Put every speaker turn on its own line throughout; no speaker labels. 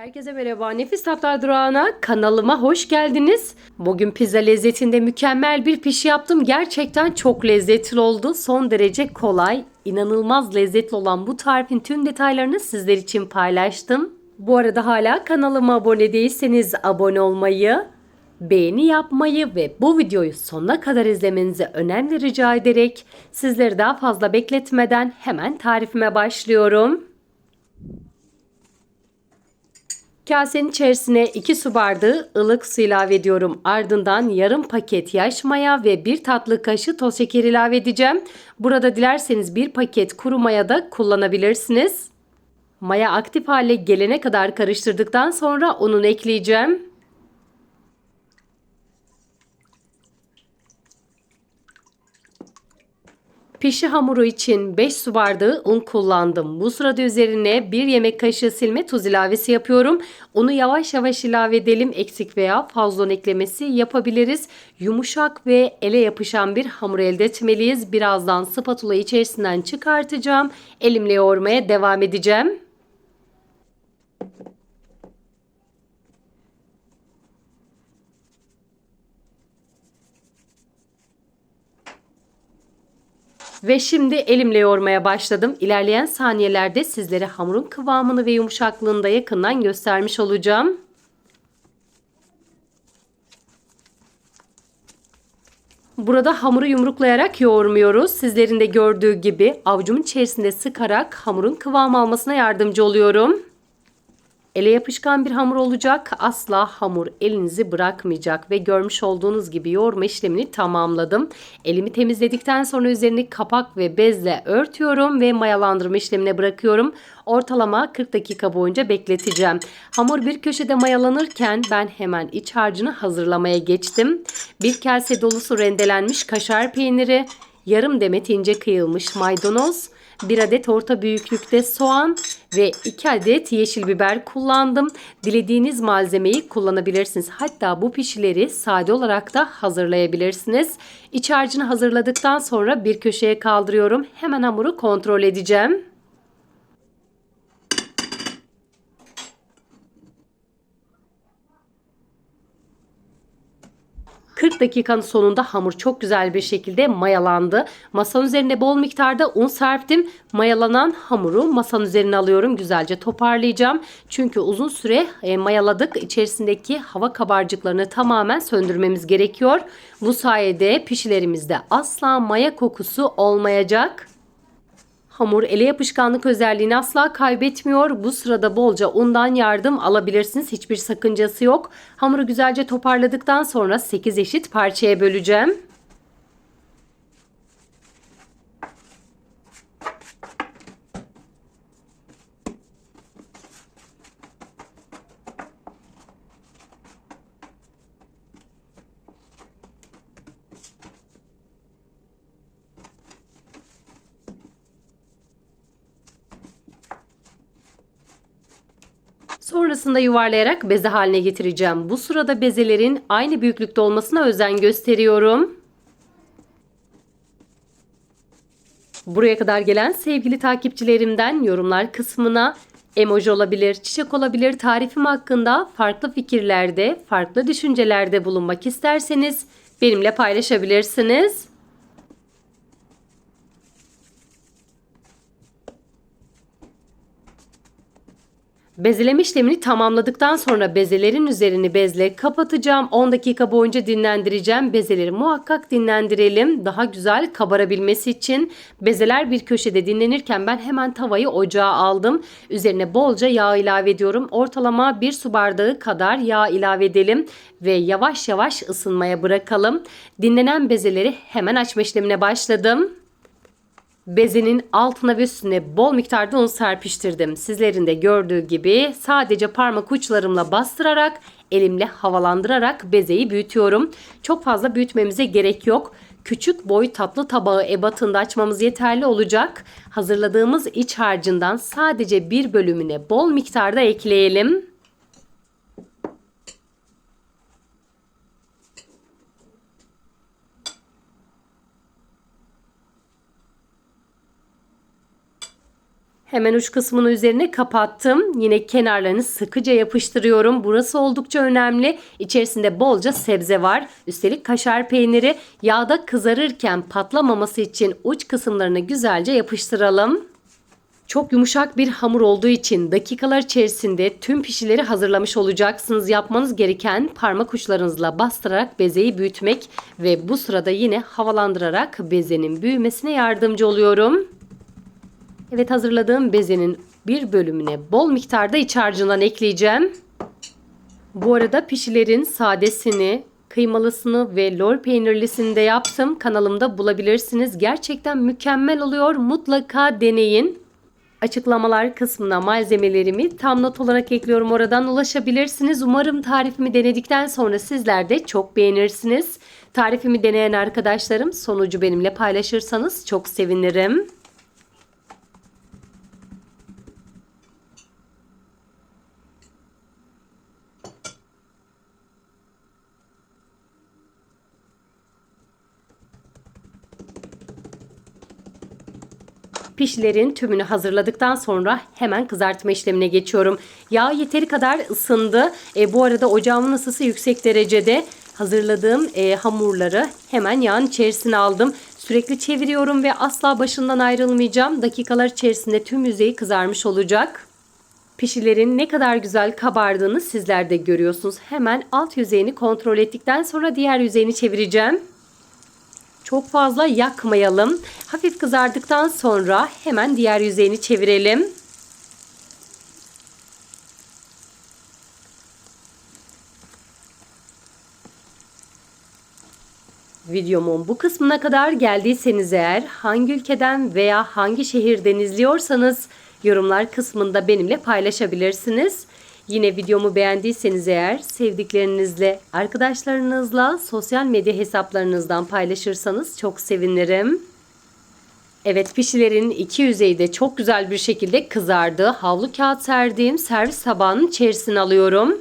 Herkese merhaba. Nefis Tatlar Durağı'na kanalıma hoş geldiniz. Bugün pizza lezzetinde mükemmel bir pişi yaptım. Gerçekten çok lezzetli oldu. Son derece kolay, inanılmaz lezzetli olan bu tarifin tüm detaylarını sizler için paylaştım. Bu arada hala kanalıma abone değilseniz abone olmayı, beğeni yapmayı ve bu videoyu sonuna kadar izlemenizi önemli rica ederek sizleri daha fazla bekletmeden hemen tarifime başlıyorum. Kasenin içerisine 2 su bardağı ılık su ilave ediyorum. Ardından yarım paket yaş maya ve 1 tatlı kaşığı toz şeker ilave edeceğim. Burada dilerseniz 1 paket kuru maya da kullanabilirsiniz. Maya aktif hale gelene kadar karıştırdıktan sonra ununu ekleyeceğim. Pişi hamuru için 5 su bardağı un kullandım. Bu sırada üzerine 1 yemek kaşığı silme tuz ilavesi yapıyorum. Unu yavaş yavaş ilave edelim. Eksik veya fazla un eklemesi yapabiliriz. Yumuşak ve ele yapışan bir hamur elde etmeliyiz. Birazdan spatula içerisinden çıkartacağım. Elimle yoğurmaya devam edeceğim. Ve şimdi elimle yoğurmaya başladım. İlerleyen saniyelerde sizlere hamurun kıvamını ve yumuşaklığını da yakından göstermiş olacağım. Burada hamuru yumruklayarak yoğurmuyoruz. Sizlerin de gördüğü gibi avucumun içerisinde sıkarak hamurun kıvam almasına yardımcı oluyorum. Ele yapışkan bir hamur olacak. Asla hamur elinizi bırakmayacak ve görmüş olduğunuz gibi yoğurma işlemini tamamladım. Elimi temizledikten sonra üzerini kapak ve bezle örtüyorum ve mayalandırma işlemine bırakıyorum. Ortalama 40 dakika boyunca bekleteceğim. Hamur bir köşede mayalanırken ben hemen iç harcını hazırlamaya geçtim. Bir kase dolusu rendelenmiş kaşar peyniri, yarım demet ince kıyılmış maydanoz, 1 adet orta büyüklükte soğan ve 2 adet yeşil biber kullandım. Dilediğiniz malzemeyi kullanabilirsiniz. Hatta bu pişileri sade olarak da hazırlayabilirsiniz. İç harcını hazırladıktan sonra bir köşeye kaldırıyorum. Hemen hamuru kontrol edeceğim. 40 dakikanın sonunda hamur çok güzel bir şekilde mayalandı. Masanın üzerine bol miktarda un serptim. Mayalanan hamuru masanın üzerine alıyorum. Güzelce toparlayacağım. Çünkü uzun süre e, mayaladık. İçerisindeki hava kabarcıklarını tamamen söndürmemiz gerekiyor. Bu sayede pişilerimizde asla maya kokusu olmayacak. Hamur ele yapışkanlık özelliğini asla kaybetmiyor. Bu sırada bolca undan yardım alabilirsiniz. Hiçbir sakıncası yok. Hamuru güzelce toparladıktan sonra 8 eşit parçaya böleceğim. Sonrasında yuvarlayarak beze haline getireceğim. Bu sırada bezelerin aynı büyüklükte olmasına özen gösteriyorum. Buraya kadar gelen sevgili takipçilerimden yorumlar kısmına emoji olabilir, çiçek olabilir tarifim hakkında farklı fikirlerde, farklı düşüncelerde bulunmak isterseniz benimle paylaşabilirsiniz. Bezeleme işlemini tamamladıktan sonra bezelerin üzerini bezle kapatacağım. 10 dakika boyunca dinlendireceğim. Bezeleri muhakkak dinlendirelim. Daha güzel kabarabilmesi için bezeler bir köşede dinlenirken ben hemen tavayı ocağa aldım. Üzerine bolca yağ ilave ediyorum. Ortalama 1 su bardağı kadar yağ ilave edelim ve yavaş yavaş ısınmaya bırakalım. Dinlenen bezeleri hemen açma işlemine başladım. Bezenin altına ve üstüne bol miktarda un serpiştirdim. Sizlerin de gördüğü gibi sadece parmak uçlarımla bastırarak elimle havalandırarak bezeyi büyütüyorum. Çok fazla büyütmemize gerek yok. Küçük boy tatlı tabağı ebatında açmamız yeterli olacak. Hazırladığımız iç harcından sadece bir bölümüne bol miktarda ekleyelim. Hemen uç kısmını üzerine kapattım. Yine kenarlarını sıkıca yapıştırıyorum. Burası oldukça önemli. İçerisinde bolca sebze var. Üstelik kaşar peyniri yağda kızarırken patlamaması için uç kısımlarını güzelce yapıştıralım. Çok yumuşak bir hamur olduğu için dakikalar içerisinde tüm pişileri hazırlamış olacaksınız. Yapmanız gereken parmak uçlarınızla bastırarak bezeyi büyütmek ve bu sırada yine havalandırarak bezenin büyümesine yardımcı oluyorum. Evet hazırladığım bezenin bir bölümüne bol miktarda iç harcından ekleyeceğim. Bu arada pişilerin sadesini, kıymalısını ve lor peynirlisini de yaptım. Kanalımda bulabilirsiniz. Gerçekten mükemmel oluyor. Mutlaka deneyin. Açıklamalar kısmına malzemelerimi tam not olarak ekliyorum. Oradan ulaşabilirsiniz. Umarım tarifimi denedikten sonra sizler de çok beğenirsiniz. Tarifimi deneyen arkadaşlarım sonucu benimle paylaşırsanız çok sevinirim. Pişlerin tümünü hazırladıktan sonra hemen kızartma işlemine geçiyorum. Yağ yeteri kadar ısındı. E, bu arada ocağımın ısısı yüksek derecede. Hazırladığım e, hamurları hemen yağın içerisine aldım. Sürekli çeviriyorum ve asla başından ayrılmayacağım. Dakikalar içerisinde tüm yüzeyi kızarmış olacak. Pişilerin ne kadar güzel kabardığını sizler de görüyorsunuz. Hemen alt yüzeyini kontrol ettikten sonra diğer yüzeyini çevireceğim. Çok fazla yakmayalım. Hafif kızardıktan sonra hemen diğer yüzeyini çevirelim. Videomun bu kısmına kadar geldiyseniz eğer hangi ülkeden veya hangi şehirden izliyorsanız yorumlar kısmında benimle paylaşabilirsiniz. Yine videomu beğendiyseniz eğer sevdiklerinizle, arkadaşlarınızla sosyal medya hesaplarınızdan paylaşırsanız çok sevinirim. Evet pişilerin iki yüzeyi de çok güzel bir şekilde kızardı. Havlu kağıt serdiğim servis tabağının içerisine alıyorum.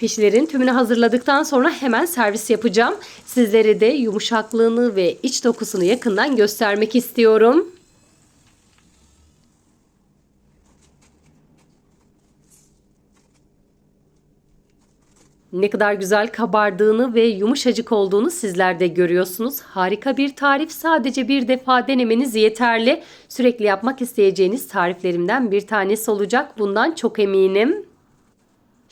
Pişlerin tümünü hazırladıktan sonra hemen servis yapacağım. Sizlere de yumuşaklığını ve iç dokusunu yakından göstermek istiyorum. Ne kadar güzel kabardığını ve yumuşacık olduğunu sizler de görüyorsunuz. Harika bir tarif. Sadece bir defa denemeniz yeterli. Sürekli yapmak isteyeceğiniz tariflerimden bir tanesi olacak. Bundan çok eminim.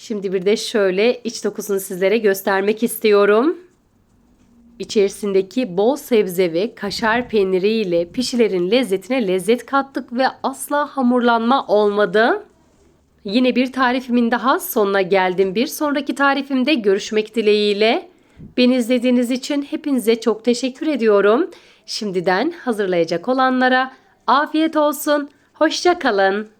Şimdi bir de şöyle iç dokusunu sizlere göstermek istiyorum. İçerisindeki bol sebze ve kaşar peyniri ile pişilerin lezzetine lezzet kattık ve asla hamurlanma olmadı. Yine bir tarifimin daha sonuna geldim. Bir sonraki tarifimde görüşmek dileğiyle. Beni izlediğiniz için hepinize çok teşekkür ediyorum. Şimdiden hazırlayacak olanlara afiyet olsun. Hoşça kalın.